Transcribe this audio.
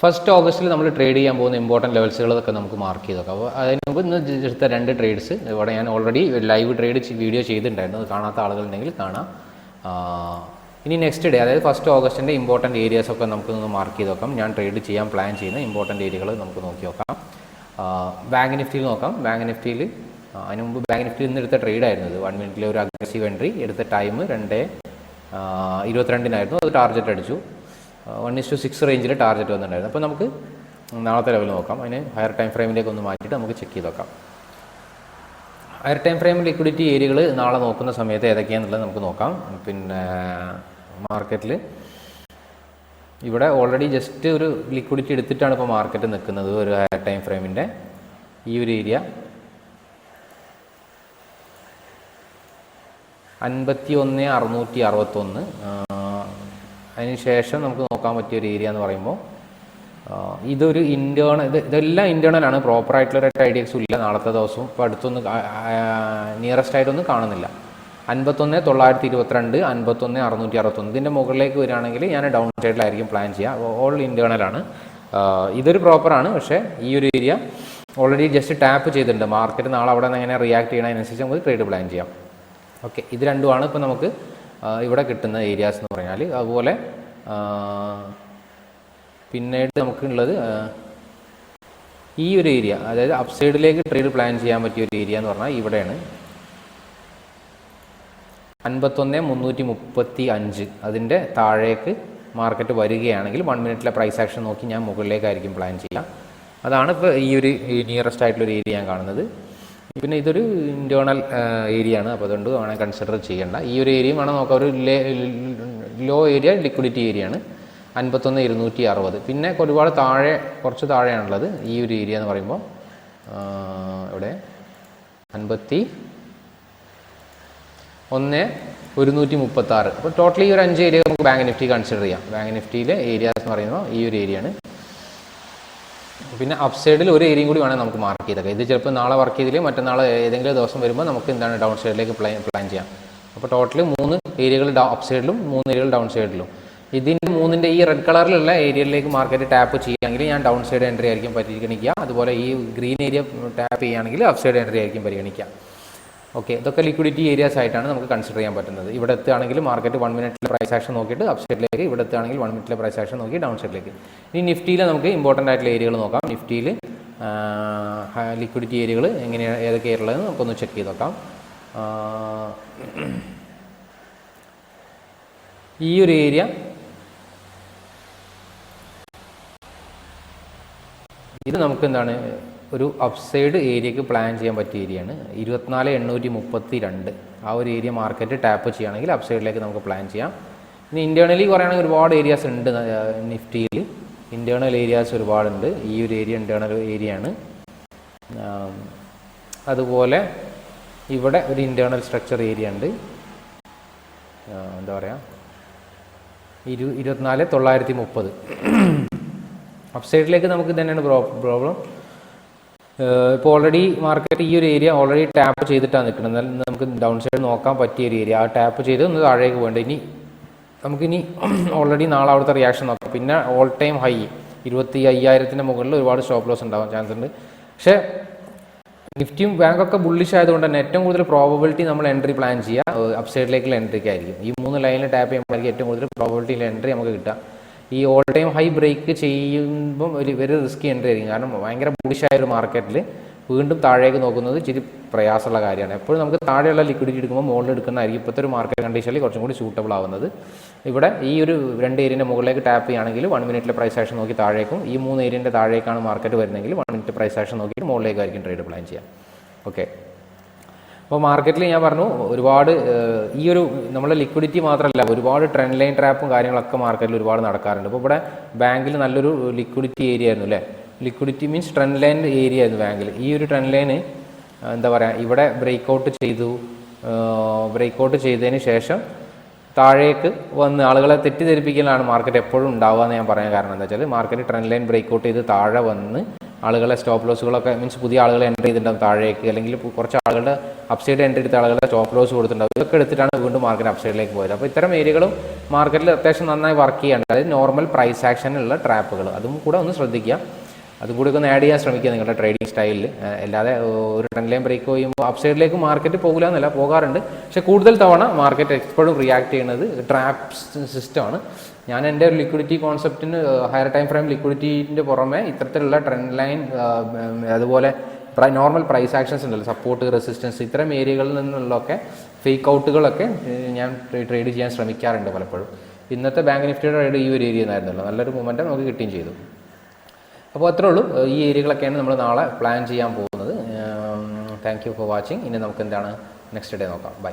First ഓഗസ്റ്റിൽ നമ്മൾ trade ചെയ്യാൻ പോകുന്ന ഇമ്പോർട്ടന്റ് ലെവൽസുകളൊക്കെ നമുക്ക് മാർക്ക് ചെയ്ത് നോക്കാം അപ്പോൾ അതിന് മുമ്പ് ഇന്ന് എടുത്ത രണ്ട് ട്രേഡ്സ് ഇവിടെ ഞാൻ ഓൾറെഡി ലൈവ് ട്രേഡ് വീഡിയോ ചെയ്തിട്ടുണ്ടായിരുന്നു. അത് കാണാത്ത ആളുകളുണ്ടെങ്കിൽ കാണാം. ഇനി നെക്സ്റ്റ് ഡേ അതായത് ഫസ്റ്റ് ഓഗസ്റ്റിന്റെ ഇമ്പോർട്ടന്റ് ഏരിയാസ് ഒക്കെ നമുക്ക് ഒന്ന് മാർക്ക് ചെയ്ത് നോക്കാം ഞാൻ ട്രേഡ് ചെയ്യാൻ പ്ലാൻ ചെയ്യുന്ന ഇമ്പോർട്ടന്റ് ഏരിയകൾ നമുക്ക് നോക്കി നോക്കാം. ബാങ്ക് നിഫ്റ്റിയിൽ നോക്കാം. ബാങ്ക് നിഫ്റ്റിയിൽ അതിന് മുമ്പ് ബാങ്ക് നിഫ്റ്റിയിൽ നിന്ന് എടുത്ത ട്രേഡ് ആയിരുന്നു ഇത് വൺ മിനിറ്റിലെ ഒരു അഗ്രസീവ് എൻട്രി എടുത്ത ടൈം രണ്ട് ഇരുപത്തിരണ്ടിനായിരുന്നു. അത് ടാർഗറ്റ് അടിച്ചു. വൺ ഇസ് ടു സിക്സ് റേഞ്ചിൽ ടാർഗറ്റ് വന്നിട്ടുണ്ടായിരുന്നു. അപ്പോൾ നമുക്ക് നാളത്തെ ലെവൽ നോക്കാം. അതിന് ഹയർ ടൈം ഫ്രെയിമിലേക്ക് ഒന്ന് മാറ്റിയിട്ട് നമുക്ക് ചെക്ക് ചെയ്ത് നോക്കാം. ഹയർ ടൈം ഫ്രെയിം ലിക്വിഡിറ്റി ഏരിയകൾ നാളെ നോക്കുന്ന സമയത്ത് ഏതൊക്കെയാണെന്നുള്ളത് നമുക്ക് നോക്കാം. പിന്നെ മാർക്കറ്റിൽ ഇവിടെ ഓൾറെഡി ജസ്റ്റ് ഒരു ലിക്വിഡിറ്റി എടുത്തിട്ടാണ് ഇപ്പോൾ മാർക്കറ്റ് നിൽക്കുന്നത് ഒരു ഹയർ ടൈം ഫ്രെയിമിന്റെ ഈ ഒരു ഏരിയ അൻപത്തി ഒന്ന് അറുന്നൂറ്റി അറുപത്തൊന്ന് അതിന് ശേഷം നമുക്ക് നോക്കാൻ പറ്റിയ ഒരു ഏരിയ എന്ന് പറയുമ്പോൾ ഇതൊരു ഇന്റേണൽ ഇത് ഇതെല്ലാം ഇന്റേണലാണ് പ്രോപ്പറായിട്ടുള്ള ഒരു ഐ ഡി എക്സും ഇല്ല നാളത്തെ ദിവസവും. ഇപ്പോൾ അടുത്തൊന്നും നിയറസ്റ്റ് ആയിട്ടൊന്നും കാണുന്നില്ല. അൻപത്തൊന്ന് തൊള്ളായിരത്തി ഇരുപത്തിരണ്ട് അൻപത്തൊന്ന് അറുന്നൂറ്റി അറുപത്തൊന്ന് ഇതിന്റെ മുകളിലേക്ക് വരികയാണെങ്കിൽ ഞാൻ ഡൗൺ സൈഡിലായിരിക്കും പ്ലാൻ ചെയ്യുക ഓൾ ഇന്റേണലാണ് ഇതൊരു പ്രോപ്പറാണ് പക്ഷേ ഈ ഒരു ഏരിയ ഓൾറെഡി ജസ്റ്റ് ടാപ്പ് ചെയ്തിട്ടുണ്ട്. മാർക്കറ്റ് നാളെ അവിടെ നിന്ന് എങ്ങനെ റിയാക്ട് ചെയ്യണതിനനുസരിച്ച് നമുക്ക് ട്രേഡ് പ്ലാൻ ചെയ്യാം. ഓക്കെ ഇത് രണ്ടുമാണ്. ഇപ്പോൾ നമുക്ക് ഇവിടെ കിട്ടുന്ന ഏരിയാസ് എന്ന് പറഞ്ഞാൽ അതുപോലെ പിന്നീട് നമുക്കുള്ളത് ഈ ഒരു ഏരിയ അതായത് അപ്സൈഡിലേക്ക് ട്രേഡ് പ്ലാൻ ചെയ്യാൻ പറ്റിയ ഒരു ഏരിയ എന്ന് പറഞ്ഞാൽ ഇവിടെയാണ്. അൻപത്തൊന്ന് മുന്നൂറ്റി മുപ്പത്തി അഞ്ച് അതിന്റെ താഴേക്ക് മാർക്കറ്റ് വരികയാണെങ്കിൽ വൺ മിനിറ്റിലെ പ്രൈസ് ആക്ഷൻ നോക്കി ഞാൻ മുകളിലേക്കായിരിക്കും പ്ലാൻ ചെയ്യുക. അതാണ് ഇപ്പോൾ ഈ ഒരു നിയറസ്റ്റ് ആയിട്ടുള്ള ഒരു ഏരിയ ഞാൻ കാണുന്നത്. പിന്നെ ഇതൊരു ഇന്റേർണൽ ഏരിയ ആണ്. അപ്പോൾ അതുകൊണ്ട് വേണേൽ കൺസിഡർ ചെയ്യേണ്ട. ഈ ഒരു ഏരിയയും വേണം നോക്കാം. ഒരു ലോ ഏരിയ ലിക്വിഡിറ്റി ഏരിയ ആണ്. അൻപത്തൊന്ന് ഇരുന്നൂറ്റി അറുപത്. പിന്നെ ഒരുപാട് താഴെ കുറച്ച് താഴെയാണുള്ളത്. ഈ ഒരു ഏരിയ എന്ന് പറയുമ്പോൾ ഇവിടെ അൻപത്തി ഒന്ന് ഒരുന്നൂറ്റി മുപ്പത്താറ്. അപ്പോൾ ടോട്ടലി ഈ ഒരു അഞ്ച് ഏരിയ നമുക്ക് ബാങ്ക് നിഫ്റ്റി കൺസിഡർ ചെയ്യാം. ബാങ്ക് നിഫ്റ്റിയിലെ ഏരിയാസ് എന്ന് പറയുമ്പോൾ ഈ ഒരു ഏരിയയാണ് പിന്നെ അപ്സൈഡിൽ ഒരു ഏരിയയും കൂടി വേണമെങ്കിൽ നമുക്ക് മാർക്ക് ചെയ്തേക്കാം. ഇത് ചിലപ്പോൾ നാളെ വർക്ക് ചെയ്തില്ലെങ്കിൽ മറ്റന്നാൾ ഏതെങ്കിലും ദിവസം വരുമ്പോൾ നമുക്ക് എന്താണ് ഡൗൺ സൈഡിലേക്ക് പ്ലാൻ പ്ലാൻ ചെയ്യാം. അപ്പോൾ ടോട്ടലി മൂന്ന് ഏരിയകൾ അപ് സൈഡിലും മൂന്ന് ഏരിയകൾ ഡൗൺ സൈഡിലും ഇതിന്റെ മൂന്നിന്റെ ഈ റെഡ് കളറിലുള്ള ഏരിയയിലേക്ക് മാർക്കറ്റ് ടാപ്പ് ചെയ്യുകയാണെങ്കിൽ ഞാൻ ഡൗൺ സൈഡ് എൻട്രി ആയിരിക്കും പരിഗണിക്കുക. അതുപോലെ ഈ ഗ്രീൻ ഏരിയ ടാപ്പ് ചെയ്യുകയാണെങ്കിൽ അപ്സൈഡ് സൈഡ് എൻട്രി ആയിരിക്കും പരിഗണിക്കുക. ഓക്കെ ഇതൊക്കെ ലിക്വിഡിറ്റി ഏരിയാസ് ആയിട്ടാണ് നമുക്ക് കൺസിഡർ ചെയ്യാൻ പറ്റുന്നത്. ഇവിടെ എത്തുകയാണെങ്കിൽ മാർക്കറ്റ് വൺ മിനിറ്റിലെ പ്രൈസ് ആക്ഷൻ നോക്കിയിട്ട് അപ്പ് സൈഡിലേക്ക് ഇവിടെ എത്തുകയാണെങ്കിൽ വൺ മിനിറ്റിലെ പ്രൈസ് ആക്ഷൻ നോക്കി ഡൗൺ സൈഡിലേക്ക് ഇനി നിഫ്റ്റിയിൽ നമുക്ക് ഇമ്പോർട്ടന്റ് ആയിട്ടുള്ള ഏരിയകൾ നോക്കാം. നിഫ്റ്റിയിൽ ലിക്വിഡിറ്റി ഏരിയകൾ എങ്ങനെയാണ് ഏതൊക്കെ ഏരിയകളെന്ന് നമുക്കൊന്ന് ചെക്ക് ചെയ്ത് നോക്കാം. ഈ ഒരു ഏരിയ ഇത് നമുക്ക് എന്താണ് ഒരു അപ്സൈഡ് ഏരിയക്ക് പ്ലാൻ ചെയ്യാൻ പറ്റിയ ഏരിയയാണ് ഇരുപത്തിനാല് എണ്ണൂറ്റി മുപ്പത്തി രണ്ട് ആ ഒരു ഏരിയ മാർക്കറ്റ് ടാപ്പ് ചെയ്യുകയാണെങ്കിൽ അപ്സൈഡിലേക്ക് നമുക്ക് പ്ലാൻ ചെയ്യാം. ഇനി ഇന്റേർണലി പറയുകയാണെങ്കിൽ ഒരുപാട് ഏരിയാസ് ഉണ്ട് നിഫ്റ്റിയിൽ ഇന്റേർണൽ ഏരിയാസ് ഒരുപാടുണ്ട്. ഈ ഒരു ഏരിയ ഇന്റേർണൽ ഏരിയ ആണ്. അതുപോലെ ഇവിടെ ഒരു ഇന്റേർണൽ സ്ട്രക്ചർ ഏരിയ ഉണ്ട്. എന്താ പറയുക ഇരു ഇരുപത്തിനാല് തൊള്ളായിരത്തി മുപ്പത്. അപ്സൈഡിലേക്ക് നമുക്ക് തന്നെയാണ് പ്രോബ്ലം ഇപ്പോൾ ഓൾറെഡി മാർക്കറ്റ് ഈ ഒരു ഏരിയ ഓൾറെഡി ടാപ്പ് ചെയ്തിട്ടാണ് നിൽക്കുന്നത് എന്നാൽ നമുക്ക് ഡൗൺ സൈഡ് നോക്കാൻ പറ്റിയ ഒരു ഏരിയ ആ ടാപ്പ് ചെയ്ത് ഒന്ന് താഴേക്ക് വേണ്ട ഇനി നമുക്കിനി ഓൾറെഡി നാളെ അവിടുത്തെ റിയാക്ഷൻ നോക്കാം. പിന്നെ ഓൾ ടൈം ഹൈ ഇരുപത്തി അയ്യായിരത്തിന്റെ മുകളിൽ ഒരുപാട് സ്റ്റോപ്പ് ലോസ് ഉണ്ടാവാൻ ചാൻസ് ഉണ്ട്. പക്ഷേ നിഫ്റ്റിയും ബാങ്കൊക്കെ ബുള്ളിഷ് ആയതുകൊണ്ട് തന്നെ ഏറ്റവും കൂടുതൽ പ്രോബബിലിറ്റി നമ്മൾ എൻട്രി പ്ലാൻ ചെയ്യുക അപ്സൈഡിലേക്കുള്ള എൻട്രിക്കായിരിക്കും ഈ മൂന്ന് ലൈനിൽ ടാപ്പ് ചെയ്യുമ്പോഴായിരിക്കും ഏറ്റവും കൂടുതൽ പ്രോബബിലിറ്റിയിൽ എൻട്രി നമുക്ക് കിട്ടുക. ഈ ഓൾ ടൈം ഹൈ ബ്രേക്ക് ചെയ്യുമ്പം ഒരു വെരി റിസ്ക് എൻട്രി കാരണം ഭയങ്കര ബുളിഷായ ഒരു മാർക്കറ്റിൽ വീണ്ടും താഴേക്ക് നോക്കുന്നത് ഇച്ചിരി പ്രയാസമുള്ള കാര്യമാണ്. എപ്പോഴും നമുക്ക് താഴെയുള്ള ലിക്വിഡിറ്റി എടുക്കുമ്പോൾ മുകളിൽ എടുക്കുന്നതായിരിക്കും ഇപ്പോഴത്തെ ഒരു മാർക്കറ്റ് കണ്ടീഷനിൽ കുറച്ചും കൂടി സൂട്ടബിൾ ആവുന്നത്. ഇവിടെ ഈ ഒരു രണ്ട് ഏരിയന്റെ മുകളിലേക്ക് ടാപ്പ് ചെയ്യുകയാണെങ്കിൽ വൺ മിനിറ്റിലെ പ്രൈസ് ആക്ഷൻ നോക്കി താഴേക്കും. ഈ മൂന്ന് ഏരിയന്റെ താഴേക്കാണ് മാർക്കറ്റ് വരുന്നതെങ്കിൽ വൺ മിനിറ്റ് പ്രൈസ് ആക്ഷൻ നോക്കിയിട്ട് മുകളിലേക്കായിരിക്കും ട്രേഡ് പ്ലാൻ ചെയ്യാം ഓക്കെ അപ്പോൾ മാർക്കറ്റിൽ ഞാൻ പറഞ്ഞു ഒരുപാട് ഈ ഒരു നമ്മളെ ലിക്വിഡിറ്റി മാത്രമല്ല ഒരുപാട് ട്രെൻഡ് ലൈൻ ട്രാപ്പും കാര്യങ്ങളൊക്കെ മാർക്കറ്റിൽ ഒരുപാട് നടക്കാറുണ്ട്. അപ്പോൾ ഇവിടെ ബാങ്കിൽ നല്ലൊരു ലിക്വിഡിറ്റി ഏരിയ ആയിരുന്നു അല്ലേ? Liquidity means trend line area ആയിരുന്നു ബാങ്കിൽ. ഈ ഒരു ട്രെൻഡ് ലൈന് എന്താ പറയുക ഇവിടെ ബ്രേക്ക് ഔട്ട് ചെയ്തു. ബ്രേക്ക് ഔട്ട് ചെയ്തതിന് ശേഷം താഴേക്ക് വന്ന് ആളുകളെ തെറ്റിദ്ധരിപ്പിക്കലാണ് മാർക്കറ്റ് എപ്പോഴും ഉണ്ടാവുക എന്ന് ഞാൻ പറയാൻ കാരണം എന്താ വെച്ചാൽ market trend line break out ചെയ്ത് താഴെ വന്ന് ആളുകളെ സ്റ്റോപ്പ് ലോസുകളൊക്കെ മീൻസ് പുതിയ ആളുകളെ എന്റർ ചെയ്തിട്ടുണ്ടാകും താഴേക്ക് അല്ലെങ്കിൽ കുറച്ച് ആളുകളുടെ അപ്സൈഡ് എൻട്രി എടുത്ത ആളുകൾ സ്റ്റോപ്പ് ലോസ് കൊടുത്തിട്ടുണ്ടാവും. ഇതൊക്കെ എടുത്തിട്ടാണ് വീണ്ടും മാർക്കറ്റ് അപ്സൈഡിലേക്ക് പോയത്. അപ്പോൾ ഇത്തരം ഏരിയകളും മാർക്കറ്റിൽ അത്യാവശ്യം നന്നായി വർക്ക് ചെയ്യാണ്ട് അതായത് നോർമൽ പ്രൈസ് ആക്ഷനുള്ള ട്രാപ്പുകൾ അതും കൂടെ ഒന്ന് ശ്രദ്ധിക്കുക. അതും കൂടി ഒന്ന് ആഡ് ചെയ്യാൻ ശ്രമിക്കുക നിങ്ങളുടെ ട്രേഡിംഗ് സ്റ്റൈലിൽ അല്ലാതെ ഒരു ട്രെൻഡ് ലൈൻ ബ്രേക്ക് ചെയ്യുമ്പോൾ അപ്സൈഡിലേക്ക് മാർക്കറ്റ് പോകില്ല എന്നല്ല പോകാറുണ്ട്. പക്ഷേ കൂടുതൽ തവണ മാർക്കറ്റ് എപ്പോഴും റിയാക്ട് ചെയ്യുന്നത് ട്രാപ്പ് സിസ്റ്റമാണ് ഞാൻ എന്റെ ഒരു ലിക്വിഡിറ്റി കോൺസെപ്റ്റിന് ഹയർ ടൈം ഫ്രെയിം ലിക്വിഡിറ്റീന്റെ പുറമെ ഇത്തരത്തിലുള്ള ട്രെൻഡ് ലൈൻ അതുപോലെ നോർമൽ പ്രൈസ് ആക്ഷൻസ് ഉണ്ടല്ലോ. സപ്പോർട്ട് റെസിസ്റ്റൻസ് ഇത്തരം ഏരിയകളിൽ നിന്നുള്ളൊക്കെ ഫേക്ക് ഔട്ടുകളൊക്കെ ഞാൻ ട്രേഡ് ചെയ്യാൻ ശ്രമിക്കാറുണ്ട് പലപ്പോഴും. ഇന്നത്തെ ബാങ്ക് നിഫ്റ്റിയുടെ ട്രേഡ് ഈ ഒരു ഏരിയ നിന്നായിരുന്നല്ലോ നല്ലൊരു മൂമെന്റ് നമുക്ക് കിട്ടുകയും ചെയ്തു. അപ്പോൾ അത്രേ ഉള്ളൂ. ഈ ഏരിയകളൊക്കെയാണ് നമ്മൾ നാളെ പ്ലാൻ ചെയ്യാൻ പോകുന്നത്. താങ്ക് യു ഫോർ വാച്ചിങ് ഇനി നമുക്ക് എന്താണ് നെക്സ്റ്റ് ഡേ നോക്കാം. ബൈ